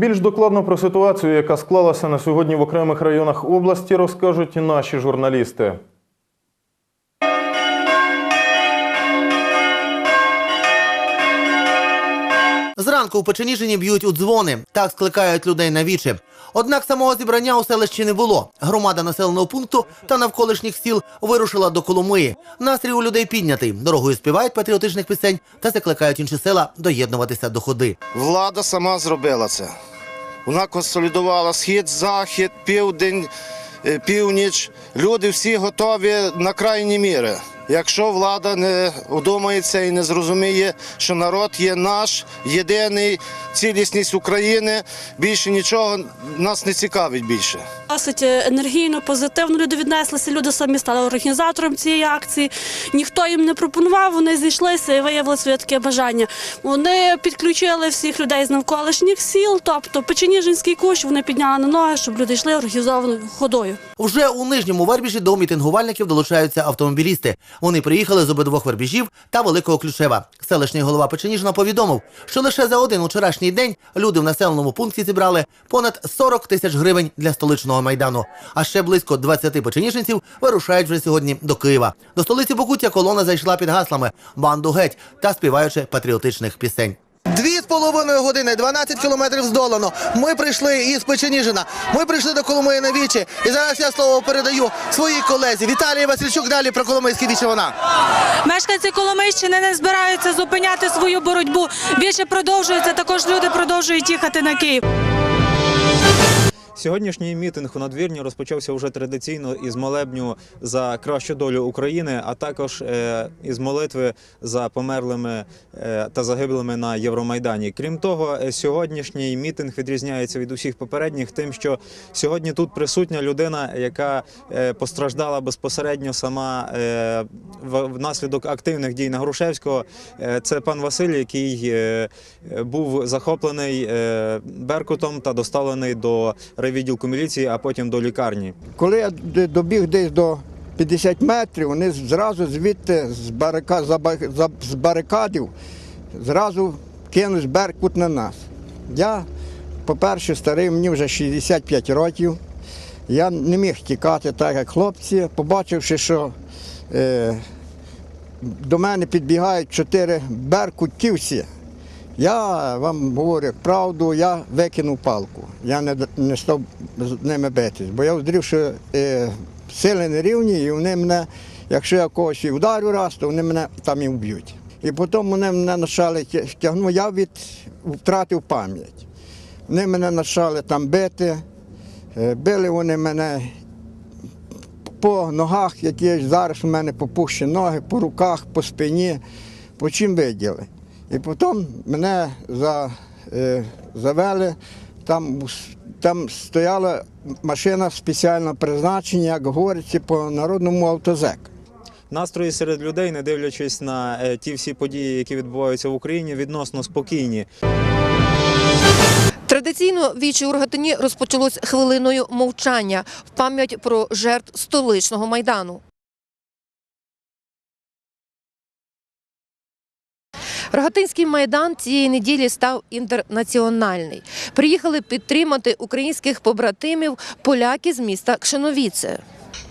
Більш докладно про ситуацію, яка склалася на сьогодні в окремих районах області, розкажуть наші журналісти. Зранку у Печеніжині б'ють у дзвони, так скликають людей на вічі. Однак самого зібрання у селищі не було. Громада населеного пункту та навколишніх сіл вирушила до Коломиї. Настрій у людей піднятий. Дорогою співають патріотичних пісень та закликають інші села доєднуватися до ходи. Влада сама зробила це. Вона консолідувала схід, захід, південь, е, північ. Люди всі готові на крайні міри. Якщо влада не вдумається і не зрозуміє, що народ є наш, єдиний, цілісність України, більше нічого нас не цікавить більше. Досить енергійно, позитивно люди віднеслися. Люди самі стали організатором цієї акції. Ніхто їм не пропонував. Вони зійшлися і виявили своє таке бажання. Вони підключили всіх людей з навколишніх сіл, тобто Печеніжинський кущ вони підняли на ноги, щоб люди йшли організованою ходою. Вже у нижньому вербіжі до мітингувальників долучаються автомобілісти. Вони приїхали з обидвох вербіжів та Великого Ключева. Селищний голова Печеніжна повідомив, що лише за один вчорашній день люди в населеному пункті зібрали понад 40 тисяч гривень для столичного майдану. А ще близько 20 печеніжинців вирушають вже сьогодні до Києва. До столиці Бокуття колона зайшла під гаслами банду геть та співаючи патріотичних пісень. Половиною години, 12 кілометрів здолано. Ми прийшли із Печеніжина. Ми прийшли до Коломиї на вічі. І зараз я слово передаю своїй колезі Віталії Васильчук. Далі про Коломийське віче вона. Мешканці Коломийщини не збираються зупиняти свою боротьбу. Більше продовжується. Також люди продовжують їхати на Київ. Сьогоднішній мітинг у надвірні розпочався вже традиційно із молебню за кращу долю України, а також е, із молитви за померлими е, та загиблими на Євромайдані. Крім того, е, сьогоднішній мітинг відрізняється від усіх попередніх, тим, що сьогодні тут присутня людина, яка постраждала безпосередньо сама внаслідок активних дій на Грушевського. Це пан Василь, який був захоплений Беркутом та доставлений до райвідділку міліції, а потім до лікарні. Коли я добіг десь до 50 метрів, вони зразу звідти з, барика, з барикадів зразу кинуть беркут на нас. Я, по-перше, старий, мені вже 65 років. Я не міг тікати так, як хлопці, побачивши, що е, до мене підбігають чотири беркутівці. Я вам говорю правду, я викинув палку. Я не, не став з ними битись, бо я зрів, що е, сили не рівні, і вони мене, якщо я когось і вдарю раз, то вони мене там і вб'ють. І потім вони мене почали тягнути, я від, втратив пам'ять. Вони мене почали там бити, е, били вони мене по ногах, які зараз у мене попущені ноги, по руках, по спині, по чим виділи. І потім мене за, е, завели, там, там стояла машина спеціального призначення, як говориться, по народному автозек. Настрої серед людей, не дивлячись на е, ті всі події, які відбуваються в Україні, відносно спокійні. Традиційно вічі у Рогатині розпочалось хвилиною мовчання в пам'ять про жертв столичного майдану. Рогатинський майдан цієї неділі став інтернаціональний. Приїхали підтримати українських побратимів поляки з міста Кшиновіце.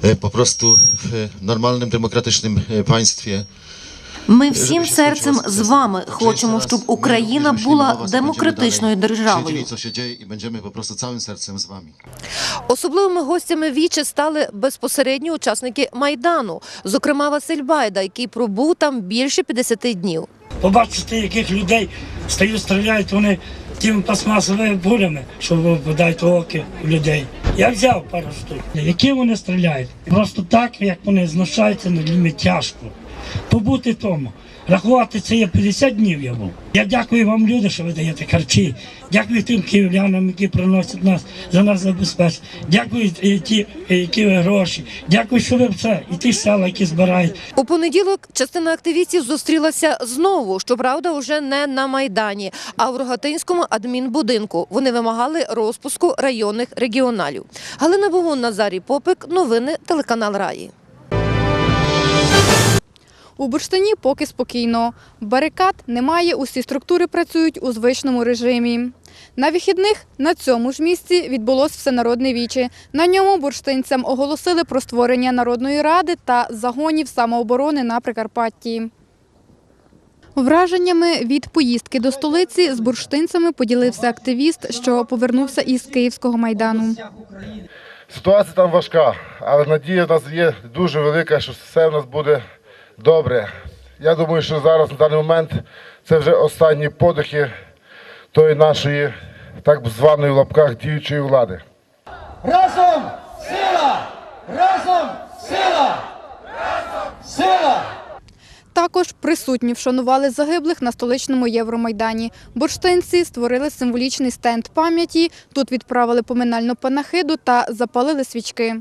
e, po prostu w normalnym, demokratycznym państwie. Ми всім серцем з вами хочемо, щоб Україна була демократичною державою. Особливими гостями вічі стали безпосередні учасники майдану, зокрема Василь Байда, який пробув там більше 50 днів. Побачити, яких людей стають, стріляють вони тими пластмасовими бурями, що випадають оки у людей. Я взяв пару штук. Які вони стріляють? Просто так, як вони знущаються над людьми, тяжко. Побути тому. Рахувати це є 50 днів я був. Я дякую вам, люди, що ви даєте харчі. Дякую тим київлянам, які приносять нас за нас забезпечення. Дякую е, ті, е, які ви гроші. Дякую, що ви це і ті села, які збирають. У понеділок частина активістів зустрілася знову, щоправда, уже не на майдані, а в Рогатинському адмінбудинку. Вони вимагали розпуску районних регіоналів. Галина Богун, Назарій Попик, новини телеканал Раї. У Бурштині поки спокійно. Барикад немає, усі структури працюють у звичному режимі. На вихідних на цьому ж місці відбулось всенародне віче. На ньому бурштинцям оголосили про створення народної ради та загонів самооборони на Прикарпатті. Враженнями від поїздки до столиці з бурштинцями поділився активіст, що повернувся із Київського майдану. Ситуація там важка, але надія в нас є дуже велика, що все в нас буде добре. Я думаю, що зараз на даний момент це вже останні подихи тої нашої так званої в лапках діючої влади. Разом сила! Разом сила! Разом Сила! Також присутні вшанували загиблих на столичному Євромайдані. Бурштинці створили символічний стенд пам'яті. Тут відправили поминальну панахиду та запалили свічки.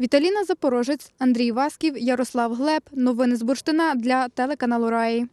Віталіна Запорожець, Андрій Васків, Ярослав Глеб. Новини з Бурштина для телеканалу Раї.